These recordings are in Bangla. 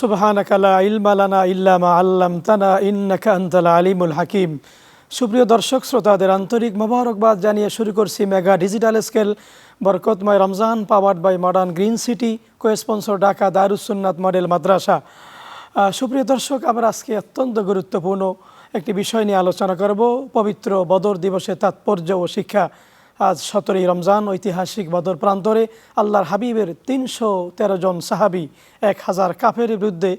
সুবহানাকা লা ইলমা লানা ইল্লা মা আল্লামতানা ইন্নাকা আনতাল আলিমুল হাকিম। সুপ্রিয় দর্শক, শ্রোতাদের আন্তরিক মোবারকবাদ জানিয়ে শুরু করছি মেগা ডিজিটাল স্কেল, বরকতময় Ramzan powered by modern green city co sponsor Dhaka Darussunnat model মাদ্রাসা। সুপ্রিয় দর্শক আমরা আজকে অত্যন্ত গুরুত্বপূর্ণ একটি বিষয় নিয়ে আলোচনা করব, পবিত্র বদর দিবসের তাৎপর্য ও শিক্ষা। আজ সতেরোই রমজান, ঐতিহাসিক বদর প্রান্তরে আল্লাহর হাবিবের তিনশো তেরো জন সাহাবি এক হাজার কাফের বিরুদ্ধে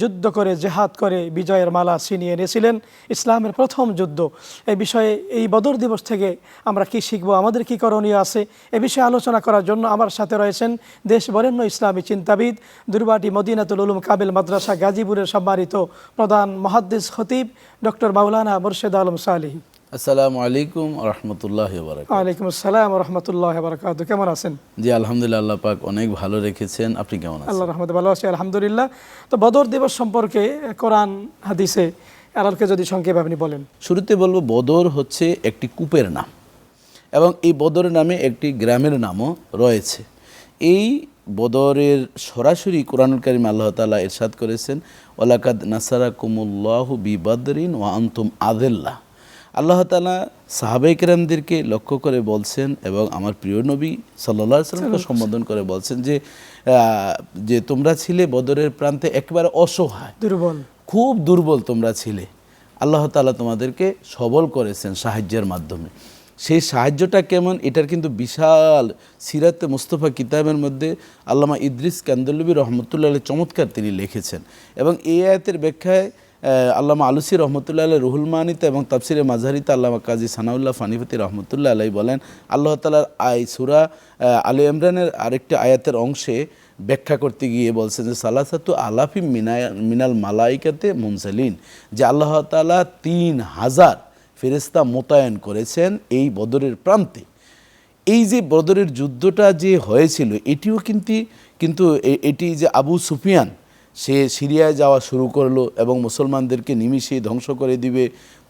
যুদ্ধ করে জেহাদ করে বিজয়ের মালা ছিনিয়ে এনেছিলেন ইসলামের প্রথম যুদ্ধ। এই বিষয়ে এই বদর দিবস থেকে আমরা কি শিখব, আমাদের কি করণীয় আছে, এ বিষয়ে আলোচনা করার জন্য আমার সাথে রয়েছেন দেশ বরেণ্য ইসলামী চিন্তাবিদ, দুর্বাটি মদিনাতুল উলুম কাবিল মাদ্রাসা গাজীপুরের সম্মানিত প্রধান মহাদ্দিস খতিব ডক্টর মাওলানা মুর্শেদ আলম সালিহি। আসসালামু আলাইকুম রহমতুল্লাহ ওয়ালাইকুম আসসালাম রহমতুল্লাহ বারকাত কেমন আছেন? জি আলহামদুলিল্লাহ আল্লাহ পাক অনেক ভালো রেখেছেন। আপনি কেমন আছেন? আল্লাহ রহমতে ভালো আছি আলহামদুলিল্লাহ। তো বদর দিবস সম্পর্কে কোরআন হাদিসে আলালকে যদি সংক্ষেপে আপনি বলেন। শুরুতে বলব বদর হচ্ছে একটি কূপের নাম এবং এই বদর নামে একটি গ্রামের নামও রয়েছে। এই বদরের সরাসরি কোরআনুল কারিম আল্লাহ তালা ইরশাদ করেছেন ওলাকাদ নাসারা কুমুল্লাহ বি বদরিন ও আন্তুম আদেল্লাহ আল্লাহ তালা সাহাবাইকেরামদেরকে লক্ষ্য করে বলছেন এবং আমার প্রিয় নবী সাল্লাহ সাল্লামকে সম্বোধন করে বলছেন যে যে তোমরা ছিলে বদরের প্রান্তে একেবারে অসহায়। দুর্বল। খুব দুর্বল তোমরা ছিলে। আল্লাহ তাআলা তোমাদেরকে সবল করেছেন সাহায্যের মাধ্যমে। সেই সাহায্যটা কেমন? এটার কিন্তু বিশাল সিরাতে মুস্তফা কিতাবের মধ্যে আল্লামা ইদ্রিস কান্দলবী রহমতুল্লাহ চমৎকার তিনি লিখেছেন। এবং এই আয়াতের ব্যাখ্যায় আল্লামা আলুসি রহমতুল্লাহ আলী রুহুল মানিতে এবং তাফসিরে মাঝারিতে আল্লামা কাজী সানাউল্লাহ ফানিফতি রহমতুল্লাহ আলাই বলেন, আল্লাহ তালার আই সুরা আলী ইমরানের আরেকটি আয়াতের অংশে ব্যাখ্যা করতে গিয়ে বলছেন যে, সালাসাতু আলাফি মিনায় মিনাল মালাইকাতে মুনসালিন যে আল্লাহ তালা তিন হাজার ফেরেস্তা মোতায়েন করেছেন এই বদরের প্রান্তে। এই যে বদরের যুদ্ধটা যে হয়েছিল, এটিও কিন্তু কিন্তু এটি যে আবু সুফিয়ান সে সিরিয়ায় যাওয়া শুরু করল এবং মুসলমানদেরকে নিমিশে ধ্বংস করে দিবে।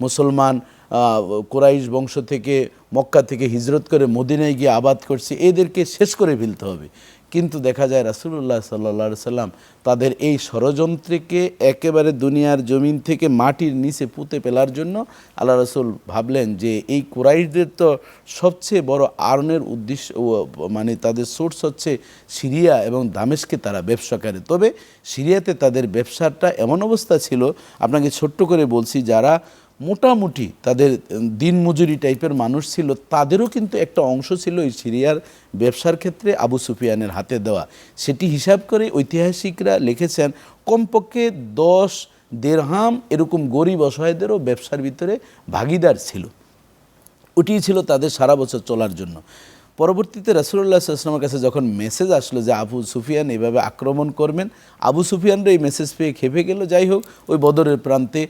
মুসলমান কোরাইশ বংশ থেকে মক্কা থেকে হিজরত করে মদিনায় গিয়ে আবাদ করছে। এদেরকে শেষ করে ফেলতে হবে। কিন্তু দেখা যায় রাসুল্লাহ সাল্লা সাল্লাম তাদের এই ষড়যন্ত্রকে একেবারে দুনিয়ার জমিন থেকে মাটির নিচে পুঁতে ফেলার জন্য আল্লাহ রসুল ভাবলেন যে এই কুরাইশদের তো সবচেয়ে বড় আর্নের উদ্দেশ্য মানে তাদের সোর্স হচ্ছে সিরিয়া এবং দামেশকে তারা ব্যবসা করে। তবে সিরিয়াতে তাদের ব্যবসাটা এমন অবস্থা ছিল, আপনাকে ছোট্ট করে বলছি, যারা মোটামুটি তাদের দিনমজুরি টাইপের মানুষ ছিল, তাদেরও কিন্তু একটা অংশ ছিল এই সিরিয়ার ব্যবসার ক্ষেত্রে আবু সুফিয়ানের হাতে দেওয়া। সেটি হিসাব করে ঐতিহাসিকরা লিখেছেন, কমপক্ষে দশ দেড়হাম এরকম গরিব অসহায়দেরও ব্যবসার ভিতরে ভাগিদার ছিল। ওটিই ছিল তাদের সারা বছর চলার জন্য। পরবর্তীতে রাসুল্লাহ আসলামের কাছে যখন মেসেজ আসলো যে আবু সুফিয়ান এভাবে আক্রমণ করবেন, আবু সুফিয়ানরা এই মেসেজ পেয়ে খেপে গেল। যাই হোক, ওই বদরের প্রান্তে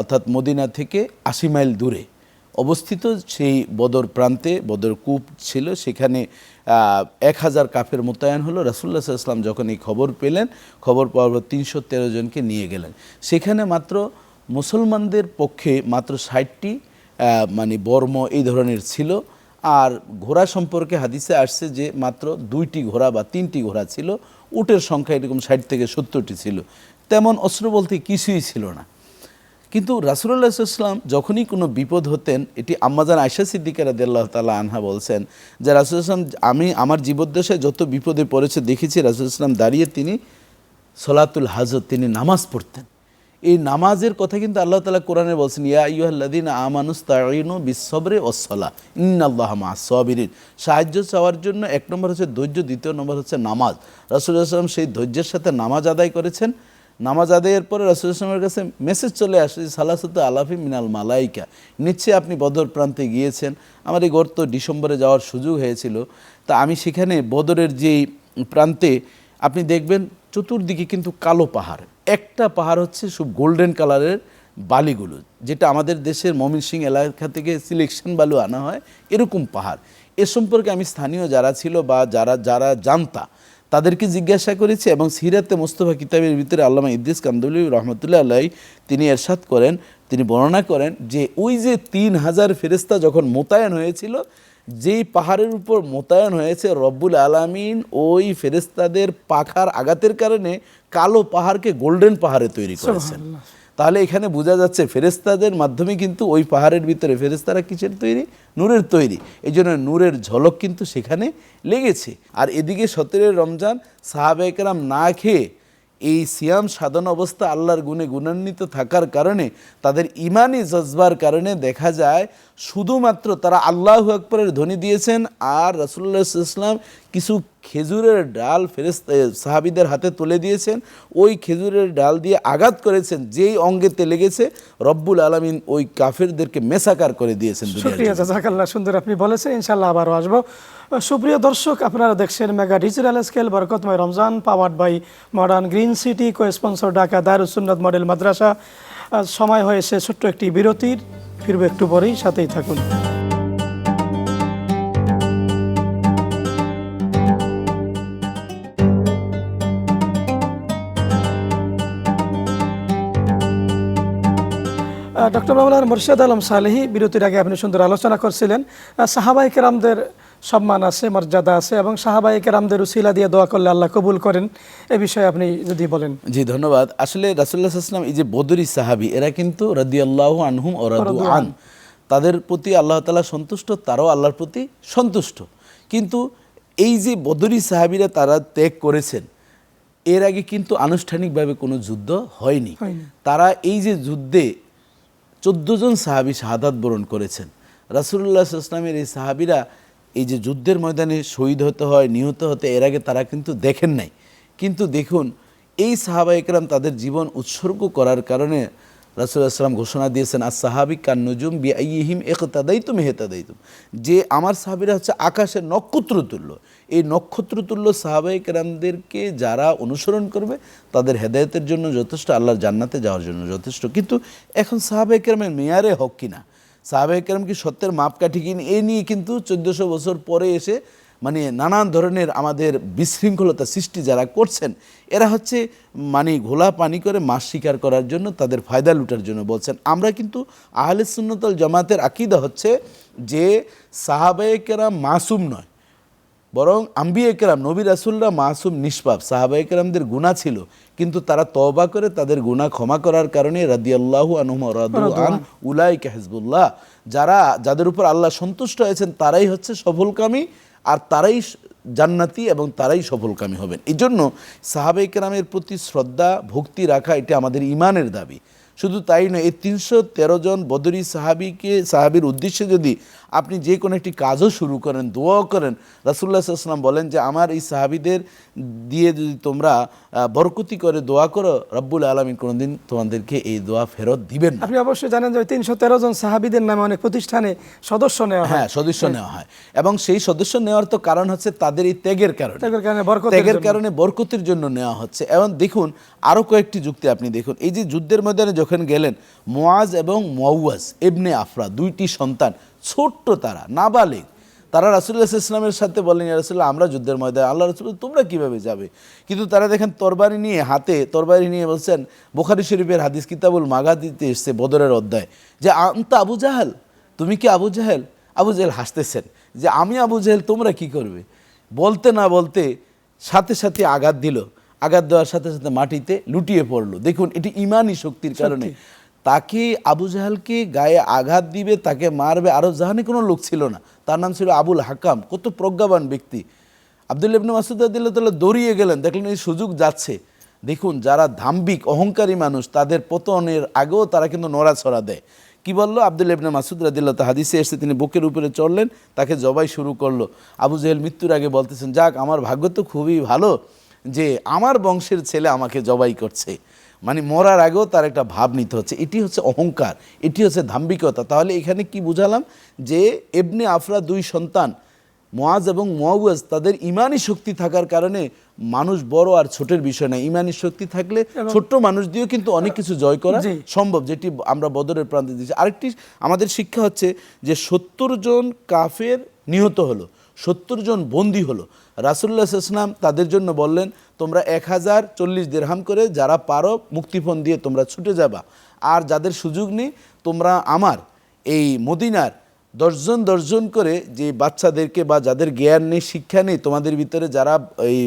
অর্থাৎ মদিনা থেকে আশি মাইল দূরে অবস্থিত সেই বদর প্রান্তে, বদর কূপ ছিল। সেখানে এক হাজার কাফের মোতায়েন হলো। রাসুল্লাহ আসলাম যখন এই খবর পেলেন, খবর পাওয়ার পর তিনশো তেরো জনকে নিয়ে গেলেন। সেখানে মাত্র মুসলমানদের পক্ষে মাত্র ষাটটি মানে বর্ম এই ধরনের ছিল। আর ঘোড়া সম্পর্কে হাদিসে আসছে যে মাত্র দুইটি ঘোড়া বা তিনটি ঘোড়া ছিল, উটের সংখ্যা এরকম ষাট থেকে সত্তরটি ছিল। তেমন অস্ত্র বলতে কিছুই ছিল না। কিন্তু রাসুল্লাহ ইসলাম যখনই কোনো বিপদ হতেন, এটি আম্মাজান আয়সা সিদ্দিকা রাদিয়াল্লাহু তাআলা আনহা বলছেন যে রাসুল ইসলাম আমি আমার জীবদ্দশায় যত বিপদে পড়েছে, দেখেছি রাসুল ইসলাম দাঁড়িয়ে তিনি সলাতুল হাজত, তিনি নামাজ পড়তেন। এই নামাজের কথা কিন্তু আল্লাহ তালা কোরআনে বলছেন, ইয়া ইউহাল্লাদিন আমানুস তাইনু বিশ্বরে ওসলা ইন্নাল্লাহ মা সবিরিন। সাহায্য চাওয়ার জন্য এক নম্বর হচ্ছে ধৈর্য, দ্বিতীয় নম্বর হচ্ছে নামাজ। রাসুল আসলাম সেই ধৈর্যের সাথে নামাজ আদায় করেছেন। নামাজ আদায়ের পরে রাসুল আসলামের কাছে মেসেজ চলে আসে সালাসত আলাফি মিনাল মালাইকা। নিশ্চয়ই আপনি বদর প্রান্তে গিয়েছেন। আমার এই গর্ত ডিসেম্বরে যাওয়ার সুযোগ হয়েছিল। তা আমি সেখানে বদরের যেই প্রান্তে, আপনি দেখবেন চতুর্দিকে কিন্তু কালো পাহাড়। একটা পাহাড় হচ্ছে সব গোল্ডেন কালারের বালিগুলো, যেটা আমাদের দেশের ময়মনসিং এলাকা থেকে সিলেকশন বালু আনা হয়, এরকম পাহাড়। এ সম্পর্কে আমি স্থানীয় যারা ছিল বা যারা যারা জানতা, তাদেরকে জিজ্ঞাসা করেছি এবং সিরাতে মোস্তফা কিতাবের ভিতরে আল্লামা ইদ্দিস কান্দুলি রহমতুল্লাহ আল্লাহ তিনি এরশাদ করেন, তিনি বর্ণনা করেন যে ওই যে তিন হাজার ফেরেস্তা যখন মোতায়েন হয়েছিল যেই পাহাড়ের উপর মোতায়েন হয়েছে রব্বুল আলামিন ওই ফেরেস্তাদের পাখার আঘাতের কারণে কালো পাহাড়কে গোল্ডেন পাহাড়ে তৈরি করেছেন। তাহলে এখানে বোঝা যাচ্ছে ফেরেস্তাদের মাধ্যমে কিন্তু ওই পাহাড়ের ভিতরে ফেরেস্তারা কিসের তৈরি? নূরের তৈরি। এই জন্য নূরের ঝলক কিন্তু সেখানে লেগেছে। আর এদিকে সতেরো রমজান সাহাবেকরাম না খেয়ে এই সিয়াম সাধন অবস্থা আল্লাহর গুণে গুণান্বিত থাকার কারণে, তাদের ইমানি জজবার কারণে দেখা যায় শুধুমাত্র তারা আল্লাহ আকবরের ধ্বনি দিয়েছেন আর রাসুল্লাহ ইসলাম কিছু খেজুরের ডাল ফেরেস্ত সাহাবিদের হাতে তুলে দিয়েছেন। ওই খেজুরের ডাল দিয়ে আঘাত করেছেন যেই অঙ্গেতে লেগেছে রব্বুল আলমিন ওই কাফেরদেরকে মেসাকার করে দিয়েছেন শুক্রিয়া জাজাকাল্লাহ সুন্দর আপনি বলেছেন ইনশাল্লাহ আবারও আসব। সুপ্রিয় দর্শক আপনারা দেখছেন মেগা ডিজিটাল স্কেল বরকতময় Ramzan powered by modern green city co sponsor Dhaka Darussunnat model মাদ্রাসা সময় হয়েছে ছোট্ট একটি বিরতির ফিরবো একটু পরেই সাথেই থাকুন। ডক্টর মামলার মুর্শিদ আলম সালেহি বিরতির আগে আপনি সুন্দর আলোচনা করছিলেন। সাহাবাই কেরামদের সম্মান আছে মর্যাদা আছে এবং সাহাবাই কেরামদের উসিলা দিয়ে দোয়া করলে আল্লাহ কবুল করেন। এ বিষয়ে আপনি যদি বলেন। জি ধন্যবাদ। আসলে রাসুল্লাহ ইসলাম এই যে বদরি সাহাবি এরা কিন্তু রাদিয়াল্লাহু আনহুম ও রাদু আন। তাদের প্রতি আল্লাহ তালা সন্তুষ্ট তারাও আল্লাহর প্রতি সন্তুষ্ট। কিন্তু এই যে বদরি সাহাবিরা তারা ত্যাগ করেছেন এর আগে কিন্তু আনুষ্ঠানিকভাবে কোনো যুদ্ধ হয়নি। তারা এই যে যুদ্ধে চোদ্দ জন সাহাবি শাহাদাত বরণ করেছেন। রাসুল্লাহ ইসলামের এই সাহাবিরা এই যে যুদ্ধের ময়দানে শহীদ হতে হয়, নিহত হতে, এর আগে তারা কিন্তু দেখেন নাই। কিন্তু দেখুন, এই সাহাবা একরাম তাদের জীবন উৎসর্গ করার কারণে রাসুল্লাহ সাল্লাম ঘোষণা দিয়েছেন আর সাহাবি কান্নজুম বি আইহিম এক তাদাইতুম হে তাদাইতুম যে আমার সাহাবিরা হচ্ছে আকাশের নক্ষত্র তুল্য। এই নক্ষত্র তুল্য সাহাবাই যারা অনুসরণ করবে, তাদের হেদায়তের জন্য যথেষ্ট, আল্লাহর জান্নাতে যাওয়ার জন্য যথেষ্ট। কিন্তু এখন সাহাবাই মেয়ারে হক কিনা সাহাবাই কেরাম কি সত্যের মাপকাঠি কিনা? এই নিয়ে কিন্তু চোদ্দোশো বছর পরে এসে মানে নানান ধরনের আমাদের বিশৃঙ্খলতা সৃষ্টি যারা করছেন এরা হচ্ছে মানে ঘোলা পানি করে মাছ শিকার করার জন্য তাদের ফায়দা লুটার জন্য বলছেন। আমরা কিন্তু আহলে সুন্নতল জামাতের আকিদা হচ্ছে যে সাহাবায়কেরা মাসুম নয় বরং আম্বিয়া কেরাম নবী রাসুলরা মাসুম নিষ্পাপ। সাহাবাই কেরামদের গুণা ছিল কিন্তু তারা তওবা করে তাদের গুণা ক্ষমা করার কারণে রাদিয়াল্লাহু রাদু আন। উলাইকা হিজবুল্লাহ যারা যাদের উপর আল্লাহ সন্তুষ্ট হয়েছেন তারাই হচ্ছে সফলকামী আর তারাই জান্নাতি এবং তারাই সফলকামী হবেন। এই জন্য সাহাবাই কেরামের প্রতি শ্রদ্ধা, ভক্তি রাখা এটা আমাদের ইমানের দাবি। শুধু তাই নয়, এই তিনশো তেরো জন বদরি সাহাবিকে, সাহাবির উদ্দেশ্যে যদি আপনি যে কোনো একটি কাজও শুরু করেন দোয়াও করেন। রাসুল্লাহ সাল্লাম বলেন যে আমার এই সাহাবিদের দিয়ে যদি তোমরা বরকতি করে দোয়া করো রব্বুল আলমী কোনোদিন তোমাদেরকে এই দোয়া ফেরত দিবেন আপনি অবশ্যই জানেন যে তিনশো তেরো জন সাহাবিদের নামে অনেক প্রতিষ্ঠানে সদস্য নেওয়া হ্যাঁ। সদস্য নেওয়া হয়। এবং সেই সদস্য নেওয়ার তো কারণ হচ্ছে তাদের এই ত্যাগের কারণে। ত্যাগের কারণে, বরকতের ত্যাগের জন্য। কারণে বরকতের জন্য নেওয়া হচ্ছে। এবং দেখুন আরও কয়েকটি যুক্তি আপনি দেখুন। এই যে যুদ্ধের ময়দানে যখন গেলেন মোয়াজ এবং মৌয়াজ এবনে আফরা দুইটি সন্তান ছোট্ট তারা, নাবালিগ। তারা রাসুল্লাহ ইসলামের সাথে বলেন, "ইয়া রাসূলুল্লাহ, আমরা যুদ্ধের ময়দানে, আল্লাহ রসুল, তোমরা কীভাবে যাবে? কিন্তু তারা দেখেন তরবারি নিয়ে, হাতে তরবারি নিয়ে বলছেন, বোখারি শরীফের হাদিস কিতাবুল মাগা দিতে এসছে বদরের অধ্যায়, যে, আন্তা আবু জাহাল, তুমি কি আবু জাহেল? আবু জাহেল হাসতেছেন, যে, আমি আবু জাহেল, তোমরা কি করবে? বলতে না বলতে সাথে সাথে আঘাত দিল, আঘাত দেওয়ার সাথে সাথে মাটিতে লুটিয়ে পড়ল। দেখুন, এটি ইমানই শক্তির কারণে তাকে আবু জাহালকে গায়ে আঘাত দিবে, তাকে মারবে? আরও জাহানে কোনো লোক ছিল না। তার নাম ছিল আবুল হাকাম। কত প্রজ্ঞাবান ব্যক্তি। আবদুল্লাহ ইবনে মাসুদ আদিল্লাহ দৌড়িয়ে গেলেন। দেখলেন এই সুযোগ যাচ্ছে। দেখুন, যারা ধাম্বিক, অহংকারী মানুষ, তাদের পতনের আগেও তারা কিন্তু নড়াছড়া দেয়। কি বলল? আবদুল ইবনে মাসুদ রাদিল্লাহ হাদিসে এসে তিনি বুকের উপরে চড়লেন, তাকে জবাই শুরু করল। আবু জেহেল মৃত্যুর আগে বলতেছেন, যাক, আমার ভাগ্য তো খুবই ভালো যে আমার বংশের ছেলে আমাকে জবাই করছে। মানে মরার আগেও তার একটা ভাব নিতে হচ্ছে। এটি হচ্ছে অহংকার এটি হচ্ছে ধাম্বিকতা। তাহলে এখানে কি বুঝালাম? যে এবনে আফরা দুই সন্তান মোয়াজ এবং মোয়াজ তাদের ইমানি শক্তি থাকার কারণে মানুষ বড় আর ছোটের বিষয় না। ইমানি শক্তি থাকলে ছোট্ট মানুষ দিয়েও কিন্তু অনেক কিছু জয় করা সম্ভব যেটি আমরা বদরের প্রান্তে দিয়েছি। আরেকটি আমাদের শিক্ষা হচ্ছে যে সত্তর জন কাফের নিহত হলো। সত্তর জন বন্দী হলো। রাসুল্লাহ ইসলাম তাদের জন্য বললেন, তোমরা এক হাজার চল্লিশ দেড়হাম করে যারা পারো মুক্তিপণ দিয়ে তোমরা ছুটে যাবা। আর যাদের সুযোগ নেই, তোমরা আমার এই মদিনার দশজন দশজন করে যে বাচ্চাদেরকে বা যাদের জ্ঞান নেই, শিক্ষা নেই, তোমাদের ভিতরে যারা এই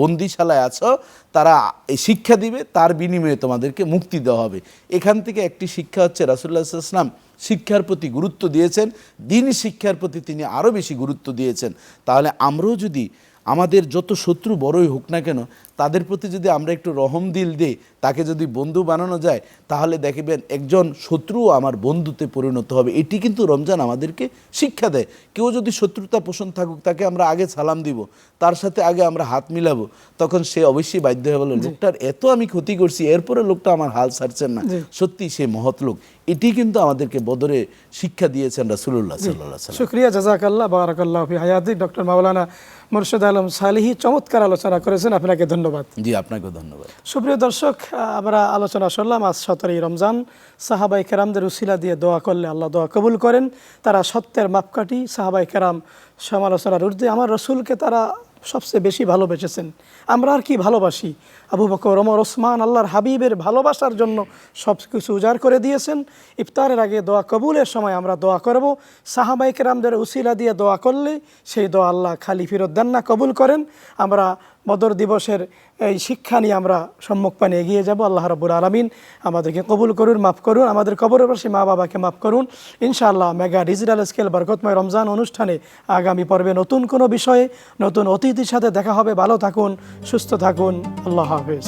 বন্দিশালায় আছো, তারা এই শিক্ষা দিবে, তার বিনিময়ে তোমাদেরকে মুক্তি দেওয়া হবে। এখান থেকে একটি শিক্ষা হচ্ছে রাসুল্লাহ ইসলাম শিক্ষার প্রতি গুরুত্ব দিয়েছেন দিন শিক্ষার প্রতি তিনি আরও বেশি গুরুত্ব দিয়েছেন। তাহলে আমরাও যদি আমাদের যত শত্রু বড়ই হোক না কেন তাদের প্রতি যদি আমরা একটু রহম দিল দিই তাকে যদি বন্ধু বানানো যায় তাহলে দেখবেন একজন শত্রুও আমার বন্ধুতে পরিণত হবে। এটি কিন্তু রমজান আমাদেরকে শিক্ষা দেয়। কেউ যদি শত্রুতা পোষণ থাকুক তাকে আমরা আগে সালাম দিব তার সাথে আগে আমরা হাত মিলাবো। তখন সে অবশ্যই বাধ্য হয়ে বলো লোকটার এত আমি ক্ষতি করছি এরপরে লোকটা আমার হাল ছাড়ছেন না। সত্যি সে মহৎ লোক। এটি কিন্তু আমাদেরকে বদরে শিক্ষা দিয়েছেন রাসুল্লাহ সাল্লাহ শুক্রিয়া জাজাকাল্লাহ বারাকাল্লাহ হায়াতি। ডক্টর মাওলানা মুর্শিদ আলম সালিহি চমৎকার আলোচনা করেছেন আপনাকে ধন্যবাদ। জি আপনাকে ধন্যবাদ। সুপ্রিয় দর্শক আমরা আলোচনা শুনলাম আজ সতেরোই রমজান। সাহাবাই কেরামদের উসিলা দিয়ে দোয়া করলে আল্লাহ দোয়া কবুল করেন। তারা সত্যের মাপকাঠি সাহাবাই কেরাম সমালোচনার ঊর্ধ্বে। আমার রসুলকে তারা সবচেয়ে বেশি ভালোবেসেছেন। আমরা আর কি ভালোবাসি? আবু বকর, ওমর, ওসমান, আল্লাহর হাবিবের ভালোবাসার জন্য সব কিছু উজাড় করে দিয়েছেন। ইফতারের আগে দোয়া কবুলের সময় আমরা দোয়া করব। সাহাবাইকেরামদের উসিলা দিয়ে দোয়া করলে সেই দোয়া আল্লাহ খালি ফিরত দেন না, কবুল করেন। আমরা বদর দিবসের এই শিক্ষা নিয়ে আমরা সম্মুখ পানে এগিয়ে যাব। আল্লাহ রবুল আলমিন আমাদেরকে কবুল করুন, মাফ করুন। আমাদের কবরবাসী মা বাবাকে মাফ করুন। ইনশাআল্লাহ মেগা ডিজিটাল স্কেল বরকতময় রমজান অনুষ্ঠানে আগামী পর্বে নতুন কোনো বিষয়ে নতুন অতিথির সাথে দেখা হবে। ভালো থাকুন, সুস্থ থাকুন। আল্লাহ হাফেজ।